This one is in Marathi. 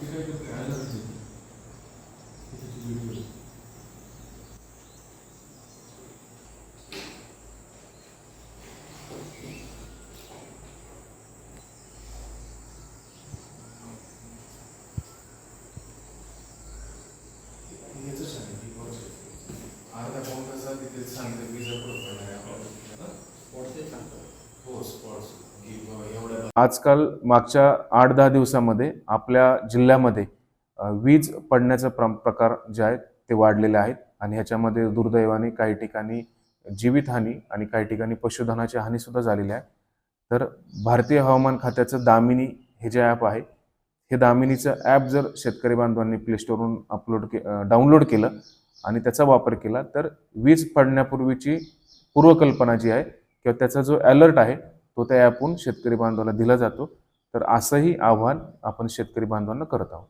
كده كنت عايز बाबा एवढ्या आजकाल मागच्या आठ दहा दिवसामध्ये आपल्या जिल्ह्यामध्ये वीज पडण्याचा प्र- प्रकार जे आहेत ते वाढलेले आहेत. आणि ह्याच्यामध्ये दुर्दैवाने काही ठिकाणी जीवितहानी आणि काही ठिकाणी पशुधनाची हानीसुद्धा झालेली आहे. तर भारतीय हवामान खात्याचं दामिनी हे जे ॲप आहे हे दामिनीचं ॲप जर शेतकरी बांधवांनी प्ले स्टोरवरून अपलोड के डाउनलोड केलं आणि त्याचा वापर केला तर वीज पडण्यापूर्वीची पूर्वकल्पना जी आहे किंवा त्याचा जो अलर्ट आहे तो त्या ॲपहून शेतकरी बांधवाला दिला जातो. तर असंही आव्हान आपण शेतकरी बांधवांना करत आहोत.